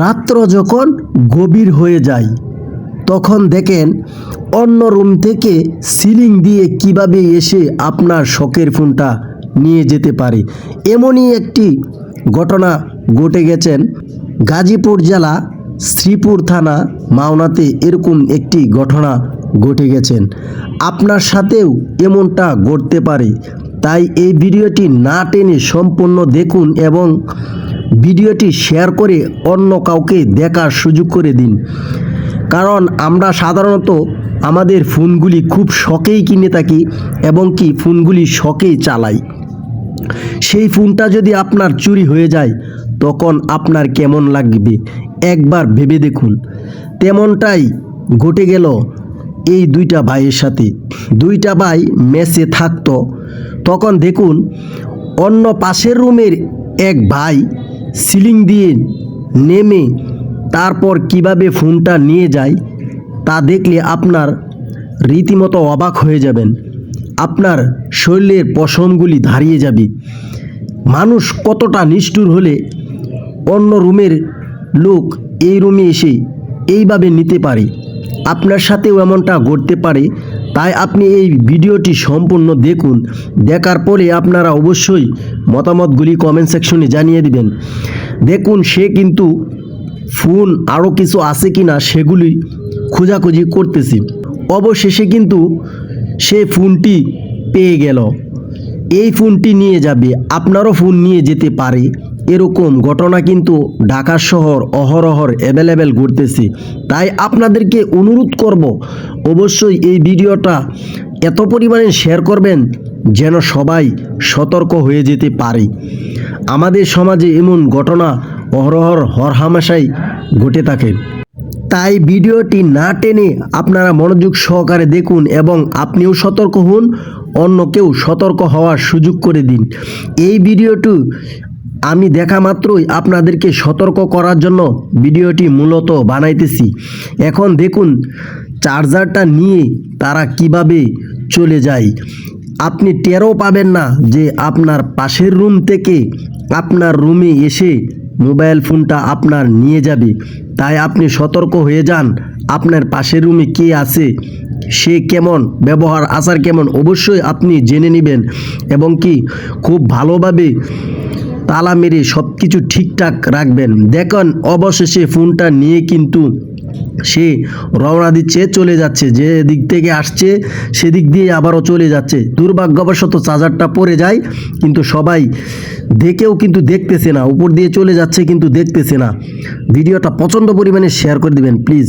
রাত্র যখন গভীর হয়ে যায়, তখন দেখেন অন্য রুম থেকে সিলিং দিয়ে কীভাবে এসে আপনার শখের ফোনটা নিয়ে যেতে পারে। এমনই একটি ঘটনা ঘটে গেছেন গাজীপুর জেলা শ্রীপুর থানা মাওনাতে এরকম একটি ঘটনা ঘটে গেছেন। আপনার সাথেও এমনটা ঘটতে পারে। তাই এই ভিডিওটি না টেনে সম্পূর্ণ দেখুন এবং ভিডিওটি শেয়ার করে অন্য কাউকে দেখার সুযোগ করে দিন। কারণ আমরা সাধারণত আমাদের ফোনগুলি খুব শখেই কিনে থাকি এবং কি ফোনগুলি শখেই চালাই। সেই ফোনটা যদি আপনার চুরি হয়ে যায়, তখন আপনার কেমন লাগবে? একবার ভেবে দেখুন। তেমনটাই ঘটে গেল এই দুইটা ভাইয়ের সাথে। দুইটা ভাই মেসে থাকতো। তখন দেখুন, অন্য পাশের রুমের এক ভাই সিলিং দিয়ে নেমে তারপর কীভাবে ফোনটা নিয়ে যায় তা দেখলে আপনার রীতিমতো অবাক হয়ে যাবেন। আপনার শরীরের পশমগুলি দাঁড়িয়ে যাবে। মানুষ কতটা নিষ্ঠুর হলে অন্য রুমের লোক এই রুমে এসে এইভাবে নিতে পারে। আপনার সাথেও এমনটা ঘটতে পারে। তাই আপনি এই ভিডিওটি সম্পূর্ণ দেখুন। দেখার পরে আপনারা অবশ্যই মতামতগুলি কমেন্ট সেকশনে জানিয়ে দিবেন। দেখুন, সে কিন্তু ফোন আরও কিছু আছে কি না সেগুলি খোঁজাখুঁজি করতেছি। অবশেষে কিন্তু সে ফোনটি পেয়ে গেল। এই ফোনটি নিয়ে যাবে। আপনারও ফোন নিয়ে যেতে পারে। এরকম ঘটনা কিন্তু ঢাকা শহর অহরহর অ্যাভেলেবেল ঘটতেছে। তাই আপনাদেরকে অনুরোধ করব, অবশ্যই এই ভিডিওটা এত পরিমাণে শেয়ার করবেন যেন সবাই সতর্ক হয়ে যেতে পারে। আমাদের সমাজে এমন ঘটনা অহরহর হরহামেশাই ঘটে থাকে। তাই ভিডিওটি না টেনে আপনারা মনোযোগ সহকারে দেখুন এবং আপনিও সতর্ক হন, অন্যকেও সতর্ক হওয়ার সুযোগ করে দিন। এই ভিডিওটি আমি দেখা মাত্রই আপনাদেরকে সতর্ক করার জন্য ভিডিওটি মূলত বানাইতেছি। এখন দেখুন, চার্জারটা নিয়ে তারা কীভাবে চলে যায়। আপনি টেরও পাবেন না যে আপনার পাশের রুম থেকে আপনার রুমে এসে মোবাইল ফোনটা আপনার নিয়ে যাবে। তাই আপনি সতর্ক হয়ে যান, আপনার পাশের রুমে কে আছে, সে কেমন, ব্যবহার, আচার কেমন, অবশ্যই আপনি জেনে নেবেন এবং কি খুব ভালোভাবে তালা মেরে সব কিছু ঠিকঠাক রাখবেন। দেখুন, অবশেষে ফোনটা নিয়ে কিন্তু সে রওনা দিচ্ছে, চলে যাচ্ছে। যে দিক থেকে আসছে, সেদিক দিয়ে আবারও চলে যাচ্ছে। দুর্ভাগ্যবশত চার্জারটা পড়ে যায়, কিন্তু সবাই দেখেও কিন্তু দেখতেছে না। উপর দিয়ে চলে যাচ্ছে, কিন্তু দেখতেছে না। ভিডিওটা প্রচণ্ড পরিমাণে শেয়ার করে দিবেন প্লিজ